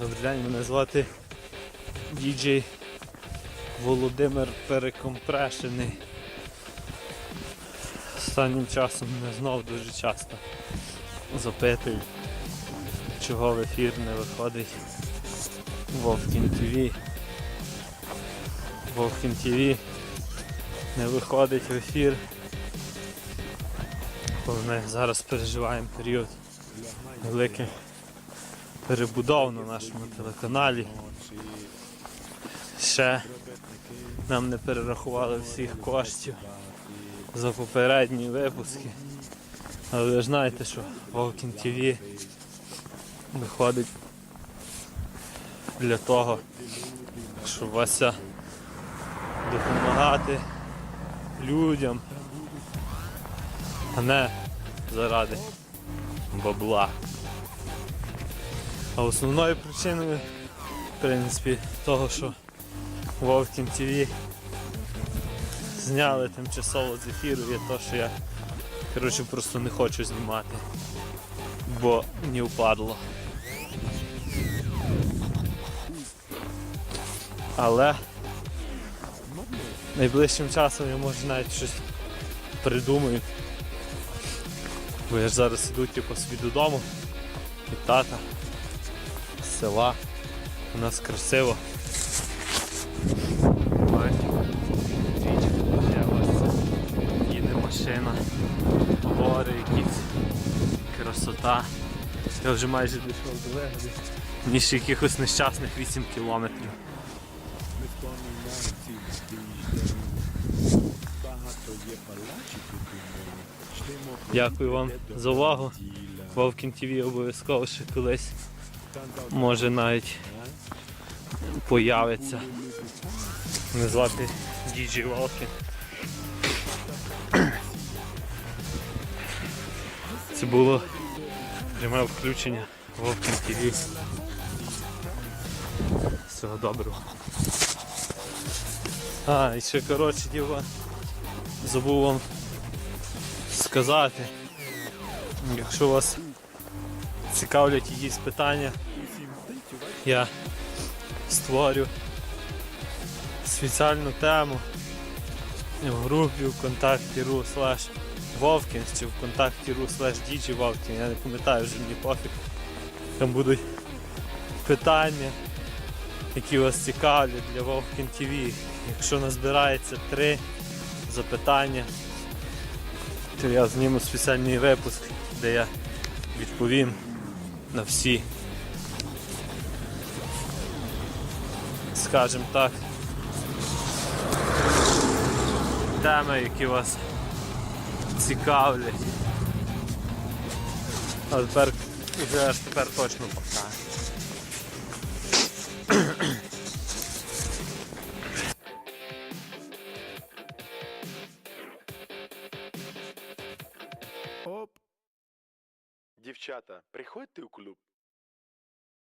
Добрий день, мене звати діджей Володимир Перекомпрешений. Останнім часом мене знов дуже часто запитують, чого в ефір не виходить Вовкін ТВ. Вовкін ТВ не виходить в ефір. Бо ми зараз переживаємо період великих перебудов на нашому телеканалі. Ще нам не перерахували всіх коштів за попередні випуски. Але ви ж знаєте, що Волкін ТВ виходить для того, щоб Вася допомагати людям, а не заради бабла. А основною причиною, в принципі, того, що Вовкін ТВ зняли тимчасово з ефіру, є те, що я коротше, просто не хочу знімати, бо не впадло. Але найближчим часом я може навіть щось придумаю. Бо я ж зараз іду типу, собі додому від тата села. У нас красиво. Їде машина, гори якісь, красота. Я вже майже дійшов до вигоди. Ніж якихось нещасних 8 кілометрів. Дякую вам за увагу. Вовкін ТВ обов'язково ще колись може навіть появиться. Мене звати Діджі Вовкін. Це було пряме включення Вовкін ТВ. Всього доброго. А, і ще коротше діва. Забув вам сказати. Якщо вас цікавлять якісь питання, я створю спеціальну тему в групі ВКонтакті ру слеш Вовкінс чи ВКонтакті ру слеш Діджі Вовкін, я не пам'ятаю вже мені пофіг. Там будуть питання, які вас цікавлять для Вовкін ТВ. Якщо назбирається три запитання, то я зніму спеціальний випуск, де я відповім на всі, скажімо так, теми, які вас цікавлять. А тепер вже аж тепер точно пока. Дівчата, приходьте у клуб.